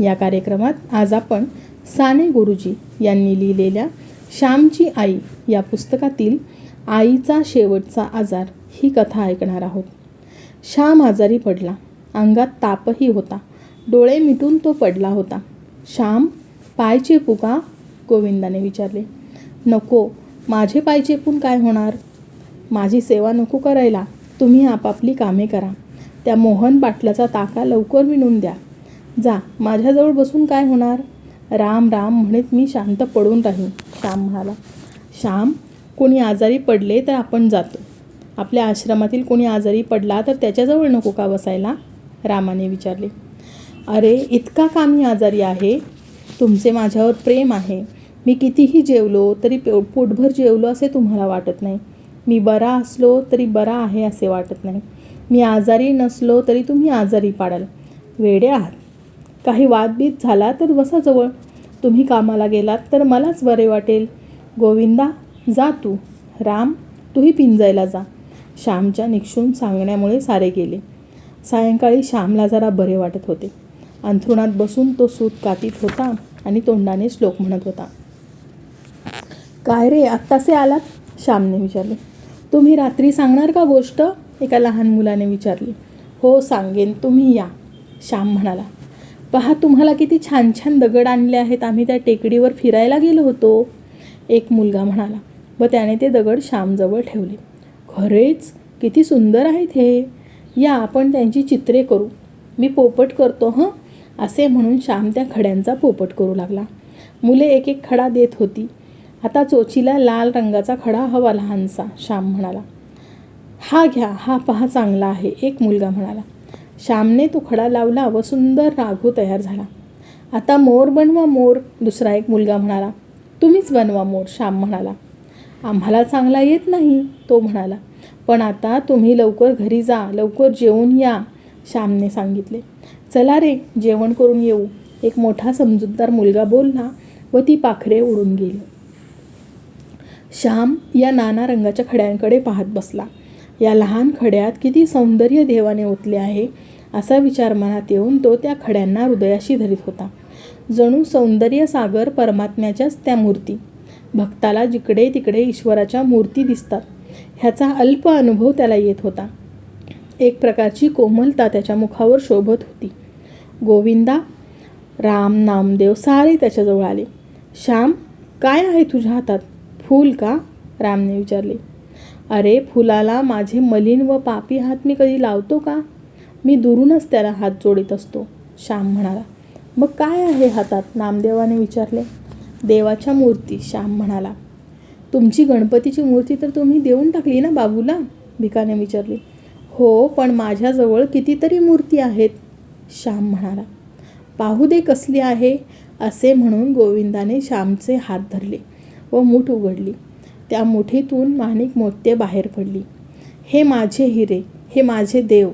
या कार्यक्रमात आज आपण साने गुरुजी यांनी लिहिलेल्या श्यामची आई या पुस्तकातील आईचा शेवटचा आजार ही कथा ऐकणार आहोत. श्याम आजारी पडला. अंगात तापही होता. डोळे मिटून तो पडला होता. श्याम पाय चेपू का? गोविंदाने विचारले. नको. माझे पाय चेपून काय होणार? माझी सेवा नको करायला. तुम्ही आपापली कामे करा. त्या मोहन बाटल्याचा ताका लवकर विणून द्या. जा माझ्याजवळ बसून काय होणार? राम राम म्हणत मी शांत पडून राहीन श्याम म्हणाला. श्याम कोणी आजारी पडले तर आपण जातो. आपल्या आश्रमातील कोणी आजारी पडला तर त्याच्याजवळ नको का बसायला? रामाने विचारले. अरे इतका का मी आजारी आहे? तुमचे माझ्यावर प्रेम आहे. मी कितीही जेवलो तरी पे पोटभर जेवलो असे तुम्हाला वाटत नाही. मी बरा असलो तरी बरा आहे असे वाटत नाही. मी आजारी नसलो तरी तुम्ही आजारी पाडाल. वेडे आहात. काही वादबीत झाला तर बसा जवळ तुम्ही कामाला गेलात तर मलाच बरे वाटेल. गोविंदा जा तू. राम तूही पिंजायला जा. श्यामच्या निक्षून सांगण्यामुळे सारे गेले. सायंकाळी श्यामला जरा बरे वाटत होते. अंथरुणात बसून तो सूत कातीत होता आणि तोंडाने श्लोक म्हणत होता. काय रे आत्तासे आलात? श्यामने विचारले. तुम्ही रात्री सांगणार का गोष्ट? एका लहान मुलाने विचारली. हो सांगेन. तुम्ही या. श्याम म्हणाला. पहा तुम्हाला किती छान छान दगड आणले आहेत. आम्ही त्या टेकडीवर फिरायला गेलो होतो. एक मुलगा म्हणाला व त्याने ते दगड श्यामजवळ ठेवले. खरेच? किती सुंदर आहेत हे. या आपण त्यांची चित्रे करू. मी पोपट करतो हं? असे म्हणून श्याम त्या खड्यांचा पोपट करू लागला. मुले एक एक खडा देत होती. आता चोचीला लाल रंगाचा खडा हवा लहानसा श्याम म्हणाला. हा घ्या हा पहा चांगला आहे एक मुलगा म्हणाला. श्यामने तो खडा लावला व सुंदर राघू तयार झाला. आता मोर बनवा मोर दुसरा एक मुलगा म्हणाला. तुम्हीच बनवा मोर श्याम म्हणाला. आम्हाला चांगला येत नाही तो म्हणाला. पण आता तुम्ही लवकर घरी जा लवकर जेवून या श्यामने सांगितले. चला रे जेवण करून येऊ. एक मोठा समजूतदार मुलगा बोलला व ती पाखरे उडून गेली. श्याम या नाना रंगाच्या खड्यांकडे पाहत बसला. या लहान खड्यात किती सौंदर्य देवाने ओतले आहे. असा विचार मनात येऊन तो त्या खड्यांना हृदयाशी धरीत होता. जणू सौंदर्य सागर परमात्म्याच्याच त्या मूर्ती. भक्ताला जिकडे तिकडे ईश्वराच्या मूर्ती दिसतात. ह्याचा अल्प अनुभव त्याला येत होता. एक प्रकारची कोमलता त्याच्या मुखावर शोभत होती. गोविंदा राम नामदेव सारे त्याच्याजवळ आले. श्याम काय आहे तुझ्या हातात? फूल का? रामने विचारले. अरे फुलाला माझे मलिन व पापी हात मी कधी लावतो का? मी दुरूनच त्याला हात जोडीत असतो. श्याम म्हणाला मग काय आहे हातात? नामदेवाने विचारले. देवाच्या मूर्ती श्याम म्हणाला. तुमची गणपतीची मूर्ती तर तुम्ही देऊन टाकली ना बाबूला? भिकाने विचारली. हो पण माझ्याजवळ कितीतरी मूर्ती आहेत श्याम म्हणाला. पाहू दे कसली आहे असे म्हणून गोविंदाने श्यामचे हात धरले व मूठ उघडली. त्या मुठीतून माणिक मोत्ये बाहेर पडली. हे माझे हिरे हे माझे देव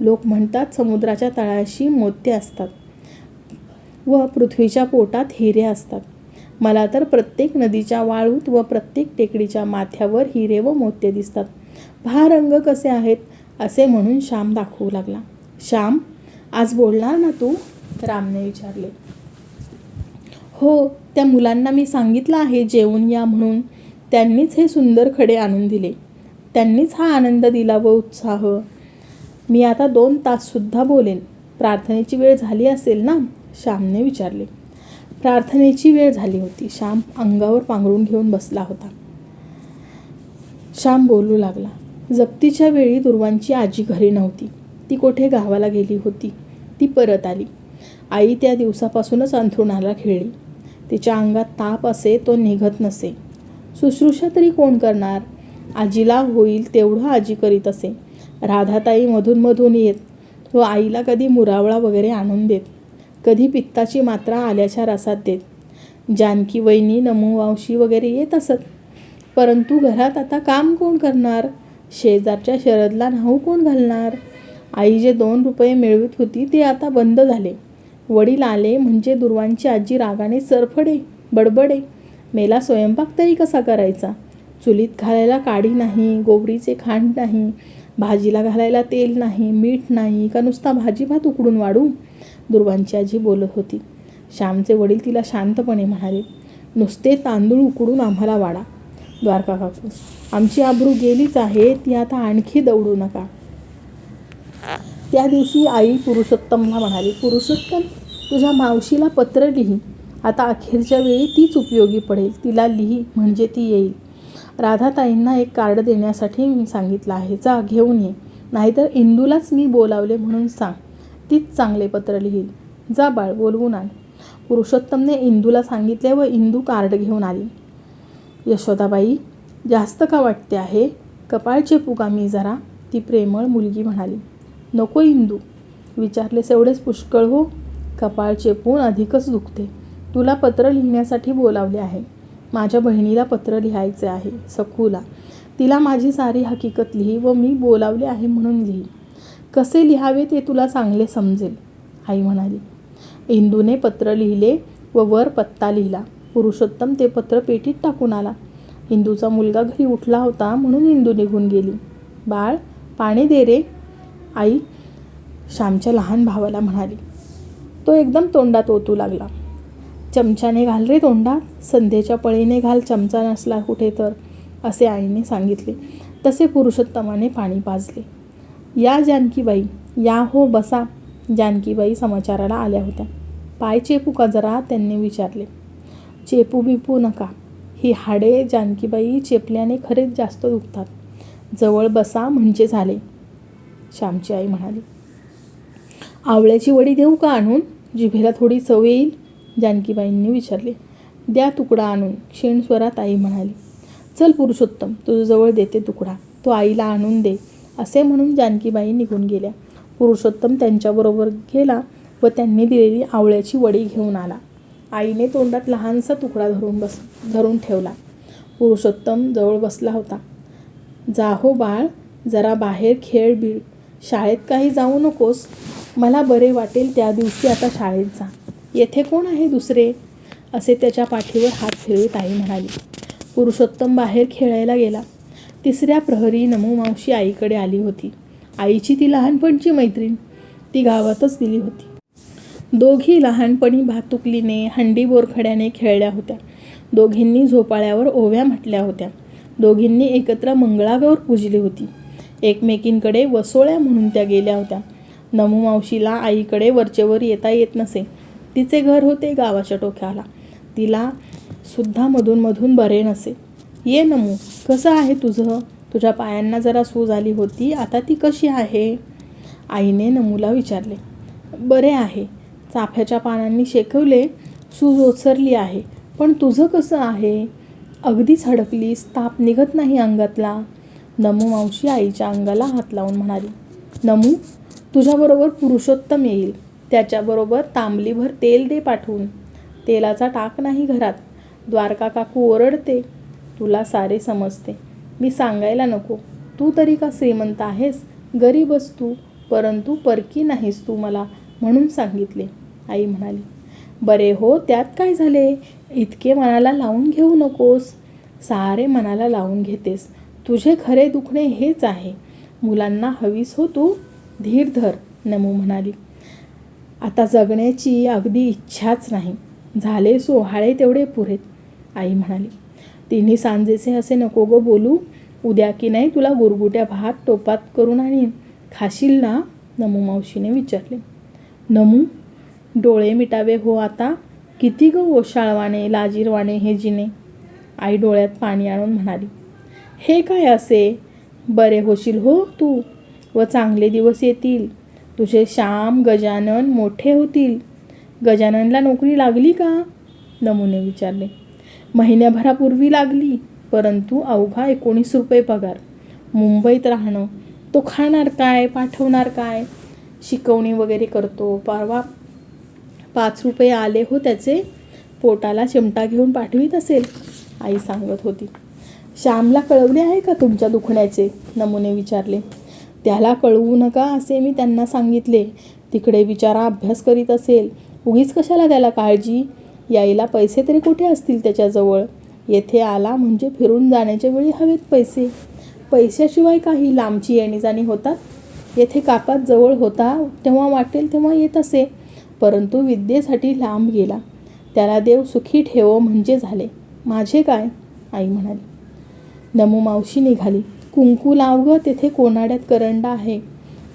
लोक म्हणतात समुद्राच्या तळाशी मोत्ये असतात व पृथ्वीच्या पोटात हिरे असतात. मला तर प्रत्येक नदीच्या वाळूत व प्रत्येक टेकडीच्या माथ्यावर हिरे व मोत्ये दिसतात. भा रंग कसे आहेत? असे म्हणून श्याम दाखवू लागला. श्याम आज बोलणार ना तू? रामने विचारले. हो त्या मुलांना मी सांगितलं आहे जेवून या म्हणून. त्यांनीच हे सुंदर खडे आणून दिले. त्यांनीच हा आनंद दिला व उत्साह. मी आता दोन ताससुद्धा बोलेन. प्रार्थनेची वेळ झाली असेल ना? श्यामने विचारले. प्रार्थनेची वेळ झाली होती. श्याम अंगावर पांघरून घेऊन बसला होता. श्याम बोलू लागला. जप्तीच्या वेळी दुर्वांची आजी घरी नव्हती. ती कोठे गावाला गेली होती? ती परत आली. आई त्या दिवसापासूनच अंथरुणाला खेळली. तिच्या अंगात ताप असे तो निघत नसे. शुश्रूषा तरी कोण करणार? आजीला होईल तेवढं आजी करीत असे. राधाताई मधून मधून येत व आईला कधी मुरावळा वगैरे आणून देत कधी पित्ताची मात्रा आल्याच्या रसात देत. जानकी वहिनी नमूवांशी वगैरे येत असत. परंतु घरात आता काम कोण करणार? शेजारच्या शरदला न्हाऊ कोण घालणार? आई जे दोन रुपये मिळवित होती ते आता बंद झाले. वडील आले म्हणजे दुर्वांची आजी रागाने सरफडे बडबडे. मेला स्वयंपाक तरी कसा करायचा? चुलीत घालायला काडी नाही गोबरीचे खांड नाही भाजीला घालायला तेल नाही मीठ नाही का नुसता भाजी भात उकडून वाढू दुर्वांची आजी बोलत होती. श्यामचे वडील तिला शांतपणे म्हणाले नुसते तांदूळ उकडून आम्हाला वाढा. द्वारका काकू आमची आबरू गेलीच आहे ती आता आणखी दौडू नका. त्या दिवशी आई पुरुषोत्तमला म्हणाली पुरुषोत्तम तुझ्या मावशीला पत्र लिही. आता अखेरच्या वेळी तीच उपयोगी पडेल. तिला लिही म्हणजे ती येईल. राधाताईंना एक कार्ड देण्यासाठी मी सांगितलं आहे. जा घेऊन ये. नाहीतर इंदूलाच मी बोलावले म्हणून सांग. तीच चांगले पत्र लिहील. जा बाळ बोलवून आण. पुरुषोत्तमने इंदूला सांगितले व इंदू कार्ड घेऊन आली. यशोदाबाई जास्त का वाटते आहे? कपाळचे चेपू मी जरा. ती प्रेमळ मुलगी म्हणाली. नको इंदू. विचारलेस एवढेच पुष्कळ हो. कपाळचे पूण अधिकच दुखते. तुला पत्र लिहिण्यासाठी बोलावले आहे. माझ्या बहिणीला पत्र लिहायचे आहे सखूला. तिला माझी सारी हकीकत लिही व मी बोलावले आहे म्हणून लिही. कसे लिहावे ते तुला चांगले समजेल आई म्हणाली. इंदूने पत्र लिहिले व वर पत्ता लिहिला. पुरुषोत्तम ते पत्र पेटीत टाकून आला. इंदूचा मुलगा घरी उठला होता म्हणून इंदू निघून गेली. बाळ पाणी दे रे. आई श्यामच्या लहान भावाला म्हणाली. तो एकदम तोंडात ओतू लागला. चमच्याने घाल रे तोंडात. संध्येच्या पळीने घाल चमचा नसला कुठे तर असे आईने सांगितले. तसे पुरुषोत्तमाने पाणी पाजले. या जानकीबाई या हो बसा जानकीबाई समाचाराला आल्या होत्या. पाय चेपू का जरा? त्यांनी विचारले. चेपू बिपू नका. ही हाडे जानकीबाई चेपल्याने खरेच जास्त दुखतात. जवळ बसा म्हणजे झाले. श्यामची आई म्हणाली. आवळ्याची वडी देऊ का आणून? जिभेला थोडी चव येईल? जानकीबाईंनी विचारले. द्या तुकडा आणून क्षीण स्वरात आई म्हणाली. चल पुरुषोत्तम तुझ्याजवळ देते तुकडा. तो आईला आणून दे असे म्हणून जानकीबाई निघून गेल्या. पुरुषोत्तम त्यांच्याबरोबर गेला व त्यांनी दिलेली आवळ्याची वडी घेऊन आला. आईने तोंडात लहानसा तुकडा धरून बस धरून ठेवला. पुरुषोत्तम जवळ बसला होता. जा हो बाळ जरा बाहेर खेळ बीळ. शाळेत काही जाऊ नकोस. मला बरे वाटेल त्या दिवशी आता शाळेत जा. येथे कोण आहे दुसरे? असे त्याच्या पाठीवर हात फिरवीत आई म्हणाली. पुरुषोत्तम बाहेर खेळायला गेला. तिसऱ्या प्रहरी नमू मावशी आईकडे आली होती. आईची ती लहानपणची मैत्रीण. ती गावातच दिली होती. दोघी लहानपणी भातुकलीने हंडी बोरखड्याने खेळल्या होत्या. दोघींनी झोपाळ्यावर ओव्या म्हटल्या होत्या. दोघींनी एकत्र मंगळागौर पूजली होती. एकमेकींकडे वसोळ्या म्हणून त्या गेल्या होत्या. नमू मावशीला आईकडे वरचेवर येता येत नसे. तिचे घर होते गावाच्या टोक्याला तिला सुद्धा मधून मधून बरे नसे. ये नमू कसं आहे तुझं? तुझ्या पायांना जरा सूज आली होती आता ती कशी आहे? आईने नमूला विचारले. बरे आहे. चाफ्याच्या पानांनी शेकवले सूज ओसरली आहे. पण तुझं कसं आहे? अगदीच हडकलीस ताप निघत नाही अंगातला. नमू मावशी आईच्या अंगाला हात लावून म्हणाली. नमू तुझ्याबरोबर पुरुषोत्तम येईल. त्याच्याबरोबर तांबलीभर तेल दे पाठवून. तेलाचा टाक नाही घरात. द्वारका काकू ओरडते. तुला सारे समजते. मी सांगायला नको. तू तरी का श्रीमंत आहेस? गरीबच तू परंतु परकी नाहीस तू मला म्हणून सांगितले. आई म्हणाली बरे हो त्यात काय झाले? इतके मनाला लावून घेऊ नकोस. सारे मनाला लावून घेतेस. तुझे खरे दुखणे हेच आहे. मुलांना हवीस हो तू. धीर धर नमू म्हणाली. आता जगण्याची अगदी इच्छाच नाही. झाले सोहाळे तेवढे पुरेत आई म्हणाली. तिन्ही सांजेचे असे नको गं बोलू. उद्या की नाही तुला गुरगुट्या भात टोपात करून आणीन. खाशील ना? नमू मावशीने विचारले. नमू? डोळे मिटावे हो आता. किती ग ओशाळवाणे लाजीरवाणे हे जिने? आई डोळ्यात पाणी आणून म्हणाली. हे काय असे? बरे होशील हो तू व चांगले दिवस येतील. तुझे श्याम गजानन मोठे होतील. गजाननला नोकरी लागली का? नमुने विचारले. महिन्याभरापूर्वी लागली परंतु अवघा एकोणीस रुपये पगार. मुंबईत राहणं तो खाणार काय पाठवणार काय? शिकवणी वगैरे करतो परवा पाच रुपये आले हो त्याचे पोटाला चिमटा घेऊन पाठवीत असेल आई सांगत होती. श्यामला कळवले आहे का तुमच्या दुखण्याचे? नमुने विचारले. त्याला कळवू नका असे मी त्यांना सांगितले. तिकडे बिचारा अभ्यास करीत असेल. उगीच कशाला त्याला काळजी? यायला पैसे तरी कुठे असतील त्याच्याजवळ? येथे आला म्हणजे फिरून जाण्याच्या वेळी हवेत पैसे. पैशाशिवाय काही लांबची येणीजाणी होतात येथे कापात जवळ होता तेव्हा वाटेल तेव्हा येत असे. परंतु विद्येसाठी लांब गेला. त्याला देव सुखी ठेवो म्हणजे झाले. माझे काय? आई म्हणाली. नमू मावशी निघाली. कुंकू लाव ग तेथे कोनाड्यात करंडा आहे.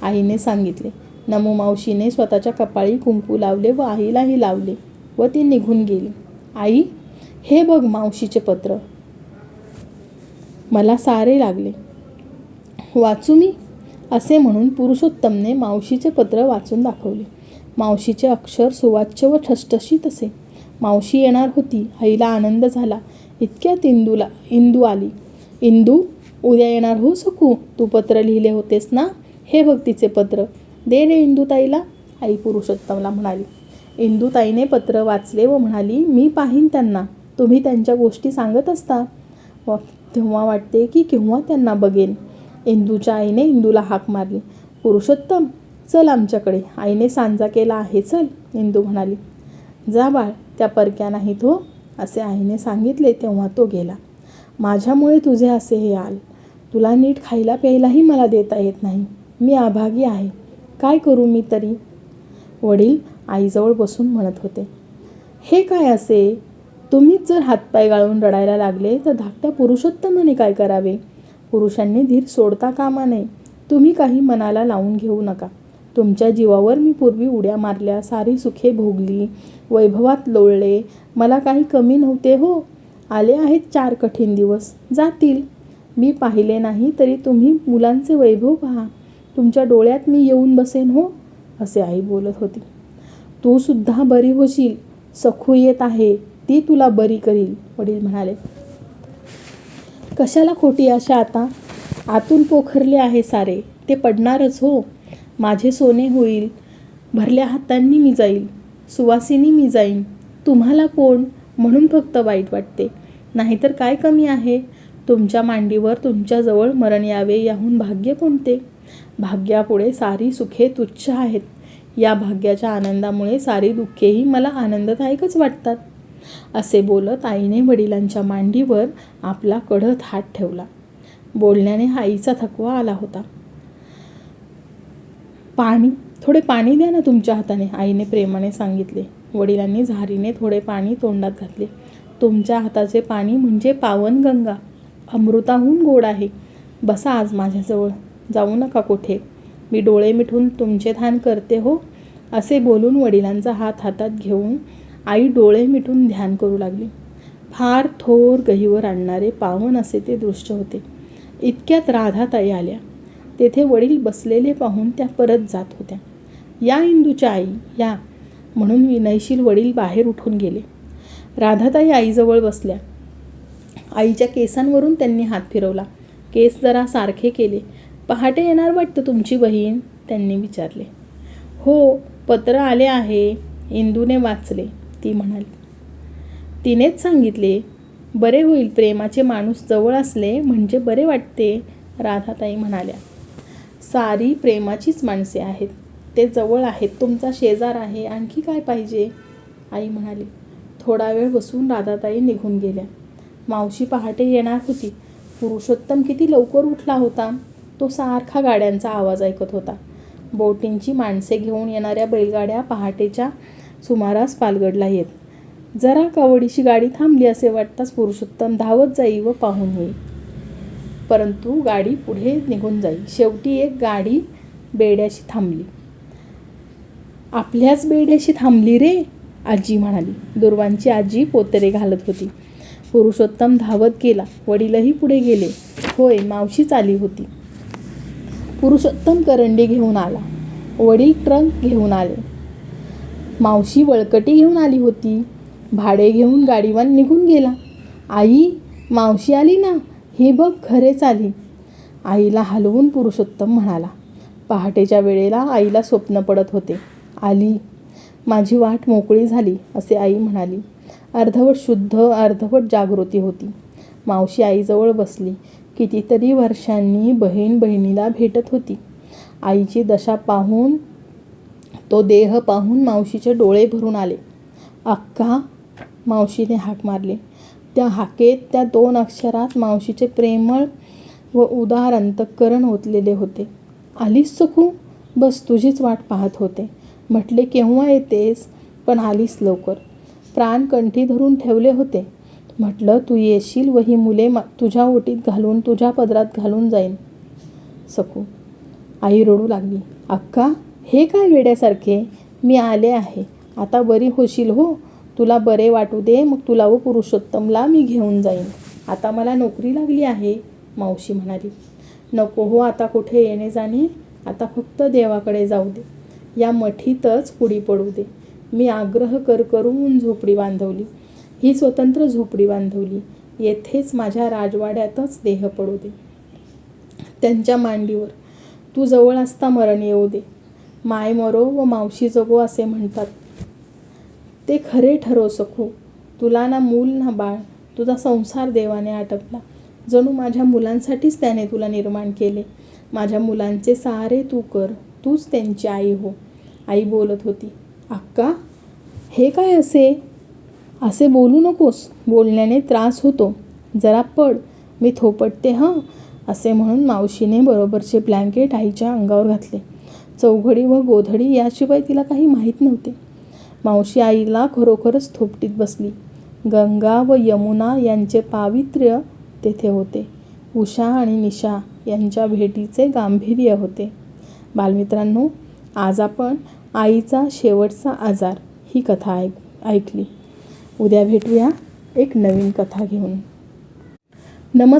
आईने सांगितले नमो मावशीने स्वतःच्या कपाळी कुंकू लावले व आईलाही लावले व ती निघून गेली. आई हे बघ मावशीचे पत्र. मला सारे लागले. वाचू मी? असे म्हणून पुरुषोत्तमने मावशीचे पत्र वाचून दाखवले. मावशीचे अक्षर सुवाच्य व ठसठशीत असे. मावशी येणार होती आईला आनंद झाला. इतक्यात इंदूला इंदू आली. इंदू उद्या येणार हो सकू? तू पत्र लिहिले होतेस ना? हे बघ तिचे पत्र. दे रे इंदूताईला. आई पुरुषोत्तमला म्हणाली. इंदूताईने पत्र वाचले व म्हणाली मी पाहीन त्यांना. तुम्ही त्यांच्या गोष्टी सांगत असता. व तेव्हा वाटते की केव्हा त्यांना बघेन. इंदूच्या आईने इंदूला हाक मारली. पुरुषोत्तम चल आमच्याकडे. आईने सांजा केला आहे चल इंदू म्हणाली. जा बाळ त्या परक्या नाहीत हो असे आईने सांगितले तेव्हा तो गेला. माझ्यामुळे तुझे असे हे आल. तुला नीट खायला प्यायलाही मला देता येत नाही. मी अभागी आहे. काय करू मी तरी? वडील आईजवळ बसून म्हणत होते. हे काय असे? तुम्हीच जर हातपाय गाळून रडायला लागले तर धाकट्या पुरुषोत्तमाने काय करावे? पुरुषांनी धीर सोडता कामा नये. तुम्ही काही मनाला लावून घेऊ नका. तुमच्या जीवावर मी पूर्वी उड्या मारल्या सारी सुखे भोगली वैभवात लोळले. मला काही कमी नव्हते हो. आले आहेत चार कठीण दिवस. जातील. मी पाहिले नाही तरी तुम्ही मुलांचे वैभव पहा. तुमच्या डोळ्यात मी येऊन बसेन हो असे आई बोलत होती. तू सुद्धा बरी होशील. सखू येत आहे. ती तुला बरी करील वडील म्हणाले. कशाला खोटी आशा आता? आतून पोखरले आहे सारे. ते पडणारच हो. माझे सोने होईल. भरल्या हातांनी मी जाईल. सुवासिनी मी जाईन. तुम्हाला कोण? म्हणून फक्त वाईट वाटते. नाहीतर काय कमी आहे? तुमच्या मांडीवर तुमच्याजवळ मरण यावे याहून भाग्य कोणते? भाग्यापुढे सारी सुखे तुच्छ आहेत. या भाग्याच्या आनंदामुळे सारी दुःखेही मला आनंददायकच वाटतात. असे बोलत आईने वडिलांच्या मांडीवर आपला कढत हात ठेवला. बोलण्याने आईचा थकवा आला होता. पाणी थोडे पाणी द्या ना तुमच्या हाताने आईने प्रेमाने सांगितले. वडिलांनी झारीने थोडे पाणी तोंडात घातले. तुमच्या हाताचे पाणी म्हणजे पावनगंगा. अमृताहून गोड आहे. बसा आज माझ्याजवळ. जाऊ नका कुठे. मी डोळे मिठून तुमचे ध्यान करते हो. असे बोलून वडिलांचा हात हातात घेऊन आई डोळे मिटून ध्यान करू लागली. फार थोर गहीवर आणणारे पावन असे ते दृश्य होते. इतक्यात राधाताई आल्या. तेथे वडील बसलेले पाहून त्या परत जात होत्या. या इंदूच्या आई या. म्हणून विनयशील वडील बाहेर उठून गेले. राधाताई आईजवळ बसल्या. आईच्या केसांवरून त्यांनी हात फिरवला. केस जरा सारखे केले. पहाटे येणार वाटतं तुमची बहीण? त्यांनी विचारले. हो पत्र आले आहे. इंदूने वाचले. ती म्हणाली. तिनेच सांगितले बरे होईल प्रेमाचे माणूस जवळ असले म्हणजे बरे वाटते राधाताई म्हणाल्या. सारी प्रेमाचीच माणसे आहेत. ते जवळ आहेत. तुमचा शेजार आहे. आणखी काय पाहिजे? आई म्हणाली. थोडा वेळ बसून राधाताई निघून गेल्या. मावशी पहाटे येणार होती. पुरुषोत्तम किती लवकर उठला होता तो सारखा गाड्यांचा आवाज ऐकत होता. बोटींची माणसे घेऊन येणाऱ्या बैलगाड्या पहाटेच्या सुमारास पालगडला येत. जरा कवडीशी गाडी थांबली असे वाटताच पुरुषोत्तम धावत जाई व पाहून येई परंतु गाडी पुढे निघून जाई. शेवटी एक गाडी बेड्याशी थांबली. आपल्याच बेड्याशी थांबली रे आजी म्हणाली. दुर्वांची आजी पोतरे घालत होती. पुरुषोत्तम धावत गेला. वडीलही पुढे गेले. होय मावशीच आली होती. पुरुषोत्तम करंडी घेऊन आला. वडील ट्रंक घेऊन आले. मावशी वळकटी घेऊन आली होती. भाडे घेऊन गाडीवान निघून गेला. आई मावशी आली ना? हे बघ खरेच आली आईला हलवून पुरुषोत्तम म्हणाला. पहाटेच्या वेळेला आईला स्वप्न पडत होते. आली माझी वाट मोकळी झाली असे आई म्हणाली. अर्धवट शुद्ध अर्धवट जागृती होती. मावशी आईजवळ बसली. कितीतरी वर्षांनी बहीण बहिणीला भेटत होती. आईची दशा पाहून तो देह पाहून मावशीचे डोळे भरून आले. अक्का मावशीने हाक मारली. त्या हाकेत त्या दोन अक्षरात मावशीचे प्रेमळ व उदार अंतकरण ओतलेले होते. आलीस चुकू? बस तुझीच वाट पाहत होते. म्हटले केव्हा येतेस? पण आलीस लवकर. प्राण कंठी धरून ठेवले होते. म्हटलं तू येशील व ही मुले मा तुझ्या ओटीत घालून तुझ्या पदरात घालून जाईन. सकू आई रडू लागली. अक्का हे काय वेड्यासारखे? मी आले आहे. आता बरी होशील हो. तुला बरे वाटू दे. मग तुला व पुरुषोत्तमला मी घेऊन जाईन. आता मला नोकरी लागली आहे मावशी म्हणाली. नको हो आता कुठे येणे जाणे? आता फक्त देवाकडे जाऊ दे. या मठीतच कुडी पडू दे. मी आग्रह कर करून झोपडी बांधवली. ही स्वतंत्र झोपडी बांधवली. येथेच माझ्या राजवाड्यातच देह पडू दे. त्यांच्या मांडीवर तू जवळ असता मरण येऊ दे. माय मरो व मावशी जगो असे म्हणतात. ते खरे ठरो सखू. तुला ना मूल ना बाळ. तुझा संसार देवाने आटपला. जणू माझ्या मुलांसाठीच त्याने तुला निर्माण केले. माझ्या मुलांचे सारे तू कर. तूच त्यांची आई हो. आई बोलत होती. अक्का हे काय असे? असे बोलू नकोस. बोलण्याने त्रास होतो. जरा पड. मी थोपटते हां? असे म्हणून मावशीने बरोबरचे ब्लँकेट आईच्या अंगावर घातले. चौघडी व गोधडी याशिवाय तिला काही माहीत नव्हते. मावशी आईला खरोखरच थोपटीत बसली. गंगा व यमुना यांचे पावित्र्य तेथे होते. उषा आणि निशा यांच्या भेटीचे गांभीर्य होते. बालमित्रांनो आज आपण आईचा शेवटचा आजार ही कथा ऐक ऐकली. उद्या भेटूया एक नवीन कथा घेऊन. नमस्कार.